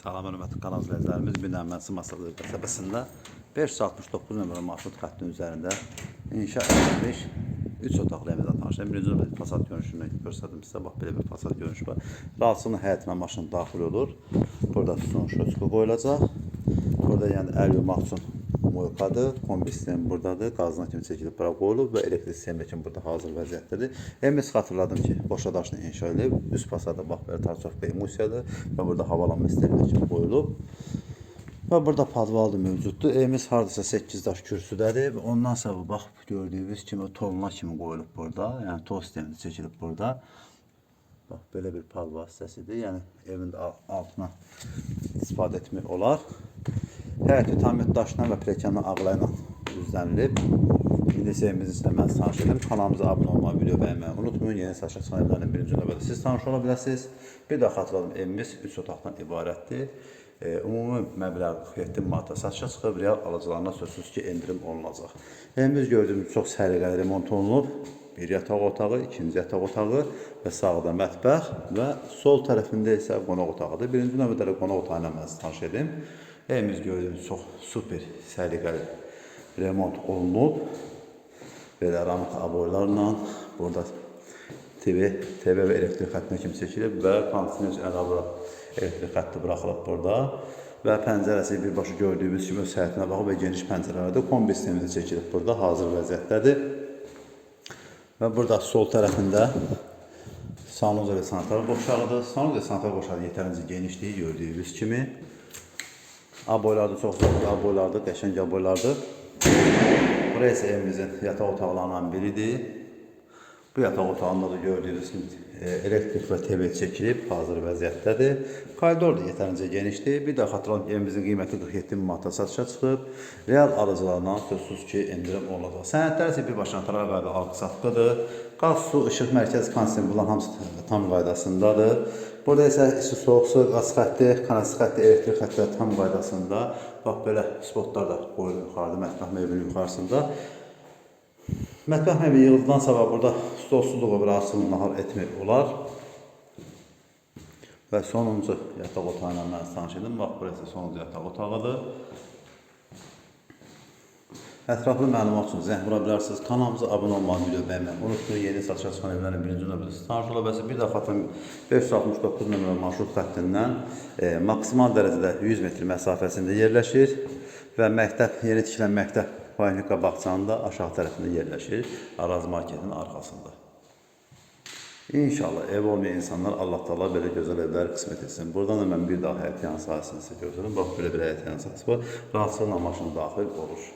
Salam hörmətli kanal izləyicilərimiz, bir nəmənsi masalı qəsəbəsində 569 nömrə marşrut xəttinin üzərində inşa edilmiş 3 otaqlı evimizə tanışlayın. Birinci nömrə fasad görünüşünü göstərdim sizə. Bax, belə bir fasad görünüşü var. Rahatsızlığın həyətinə maşın daxil olur. Burada tutun şöçkü qoyulacaq. Burada yəni əl yumaq üçün moykadır. Kombi sistemi buradadır. Qazına kimi çəkilib bura qoyulub və elektrik sistemi kimi burada hazır vəziyyətdədir. Evimiz xatırladım ki, boşa daşla inşa edilib. Üst fasada bax belə tarçov bemusiyadır və burada havalanma sistemi kimi qoyulub. Və burada padvaldı mövcuddur. Evimiz hardasa 8 daş kürsüdədir. Ondan sonra bax gördüyünüz kimi toluna kimi qoyulub burada. Yəni tol sistemi çəkilib burada. Bax belə bir pal vasitəsidir. Yəni evin altına istifadə etmək olar. Həyəti tamir daşla və pilləkənlə ağla ilə düzlənilib. İndi isə evimizi sizə mən tanış edim. Kanalımıza abunə olmağı, video bəyənməyi unutmayın. Yeni saçaq sahiblərinin birinci növbədə siz tanış ola biləsiniz. Bir daha xatırladım, evimiz 3 otaqdan ibarətdir. E, ümumi məbləğ 47 manata satışa çıxıb, real alıcılarına sözsüz ki, endirim olunacaq. Evimiz gördüyünüz çox səliqəli remont olunub. Bir yataq otağı, ikinci yataq otağı və sağda mətbəx və sol tərəfində isə qonaq otağıdır. Birinci növbədə də qonaq otağı ilə mən tanış edim. Evimiz gördüyünüz çox super səliqəli remont olunub. Belə ramik aboylarla burada TV, TV və elektrik xəttinə kimi çəkilib və kondisioner əlavə elektrik xətti buraxılıb burada və pəncərəsi birbaşa gördüyümüz kimi öz səhətinə baxıb və geniş pəncərələrdə kombi sistemi də çəkilib burada hazır vəziyyətdədir. Və burada sol tərəfində sanuza və sanitar qoşağıdır. Sanuza və sanitar qoşağı yetərincə genişliyi gördüyünüz kimi. Aboylarda çox zövqlü aboylardır, qəşəng aboylardır. Burası isə evimizin yataq otaqlarından biridir. Bu yataq otağında da gördüyünüz kimi elektrik və TV çəkilib, hazır vəziyyətdədir. Koridor da yetərincə genişdir. Bir də xatırlayın ki, evimizin qiyməti 47 min manata satışa çıxıb. Real alıcılarına sözsüz ki, endirim olacaq. Sənədlər isə birbaşa notarial qayda alqı-satqıdır. Qaz, su, işıq, mərkəzi konsum bunların hamısı tam qaydasındadır. Burada isə isti soyuq su, qaz xətti, kanalizasiya xətti, elektrik xəttləri tam qaydasında. Bax belə spotlar da qoyulur yuxarıda, mətbəx mebelinin yuxarısında. Mətbəx mebeli yığıldıqdan sonra burada stolsuzluğu bir asılı nahar etmək olar. Və sonuncu yataq otağı ilə mən tanış edim. Bax, burası sonuncu yataq otağıdır. Ətraflı məlumat üçün zəng vura bilərsiniz. Kanalımıza abunə olmağı, video bəyənməyi unutmayın. Yeni satışa çıxan evlərin birinci növbədə siz tanış ola bilərsiniz. Bir də xatırlayın 569 nömrə marşrut xəttindən e, maksimal dərəcədə 100 metr məsafəsində yerləşir və məktəb, yeni tikilən məktəb Poliklinika bağçanın da aşağı tərəfində yerləşir. Araz marketin arxasında. İnşallah ev olmayan insanlar Allah Taala belə gözəl evlər qismət etsin. Buradan da mən bir daha həyət yan sahəsini sizə göstərim. Bax belə bir həyət yan sahəsi var. Rahatlıqla maşın daxil olur.